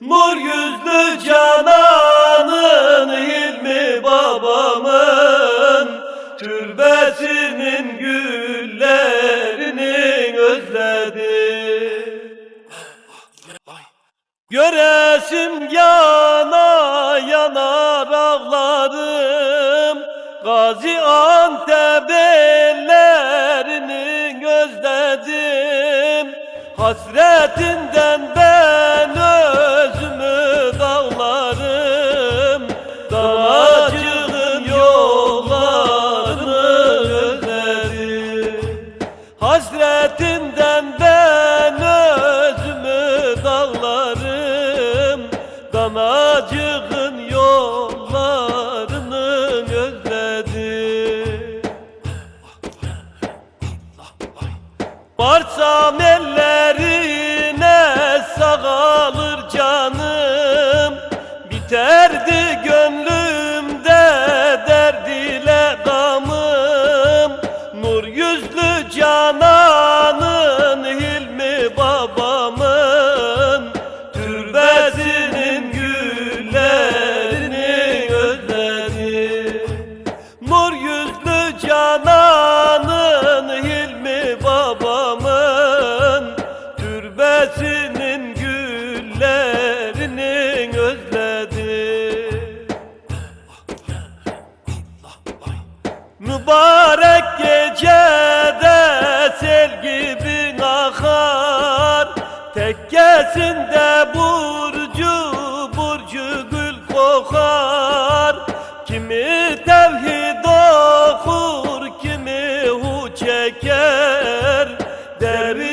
Mor yüzlü cananın Hilmi babamın Türbesinin güllerini özledim Göresim yana yana ağlarım Gazi Antep ellerini özledim Hasretinden ben Danacığın yollarını özledim Barsam ellerine Mübarek gecede sel gibi akar. Tekkesinde burcu burcu gül kokar. Kimi tevhid okur kimi hu çeker. Dervişlerin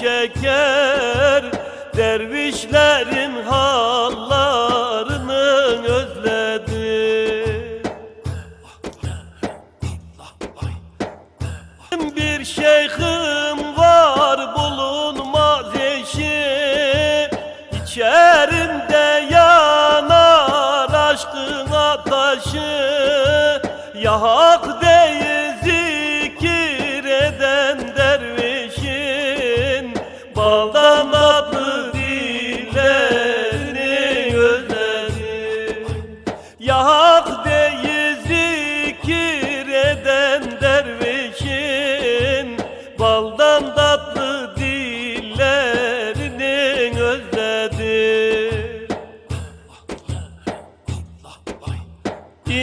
çeker Dervişlerin hallarını özledi. Bir şeyhim var bulunmaz eşi. İçerinde yanar aşkın ateşi Ya hak değil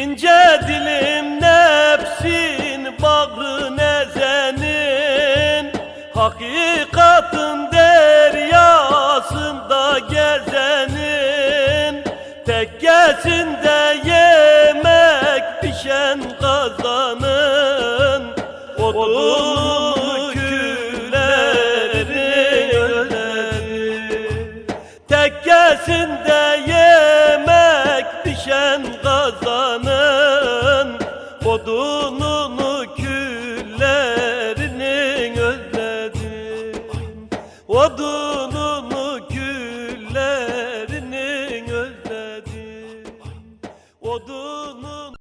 İnce dilim nefsin bağrın ezenin Hakikatın deryasında gezenin. Tekkesinde yemek pişen kazanın. Otur odununu